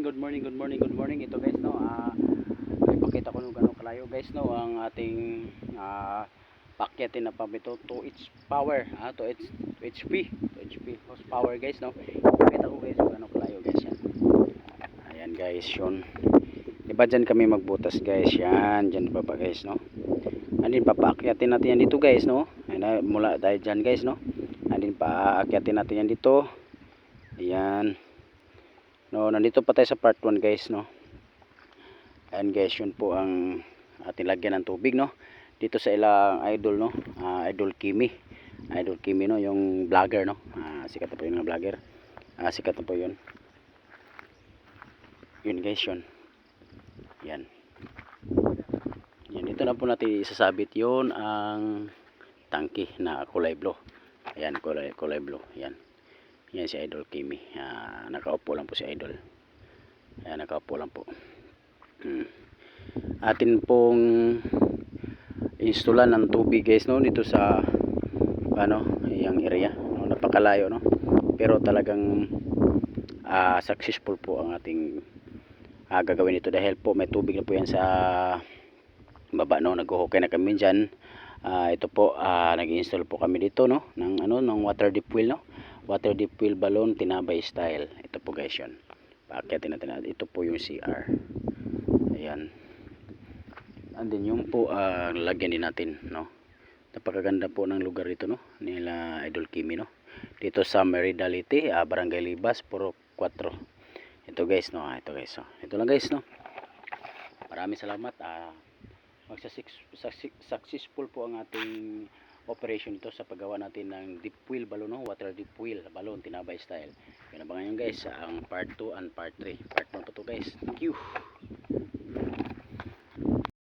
good morning, good morning, good morning. Ito guys, no, ah ipakita ko nung gano'ng kalayo guys, no, ang ating ah pakyatin na pamito to its power, ah, to its to HP, to HP horsepower guys, no. Ipakita ko guys kung kalayo guys yan. Ayan guys, yun. Diba dyan kami magbutas guys, yan, dyan baba guys, no. Andin papaakyatin natin yan dito guys, no. Ayan, na, mula dahil dyan guys, no. Andin paakyatin natin yan dito. Ayan. No, nandito pa tayo sa part 1 guys, no. Ayan guys, yun po ang ating lagyan ng tubig, no. Dito sa ilang idol, no. Ah, idol Kimi. Idol Kimi, no, yung vlogger, no. Ah, sikat na po yung vlogger. Ah, sikat na po yun. Yun guys, yun. Yan. Yan, dito na po natin isasabit yun ang tangki na kulay blue. Ayan, kulay, kulay blue. Yan. Yan si Idol Kimi. Ah, nakaupo lang po si Idol. Ayan, nakaupo lang po. Hmm. Atin pong installan ng tubig guys no dito sa ano, yung area. No, napakalayo no. Pero talagang ah, successful po ang ating ah, gagawin ito dahil po may tubig na po yan sa baba no. Naghuhukay na kami diyan. Ah, ito po ah, nag-install po kami dito no ng ano ng water deep well no water deep well balloon tinabay style. Ito po guys yun. Paakyatin natin natin. Ito po yung CR ayan. And then yung po ah, lagyan din natin no? Napakaganda po ng lugar dito no? Nila Idol Kimi no? Dito sa Meridalite ah, Barangay Libas Puro 4 ito guys no? Ah, ito guys no. ito lang guys no? Maraming salamat ah. Successful po ang ating operation ito sa paggawa natin ng deep wheel balloon, no? water deep wheel balloon, tinabay style. Yan abangan nyo guys, ang part 2 and part 3. Part 1 pa to guys. Thank you.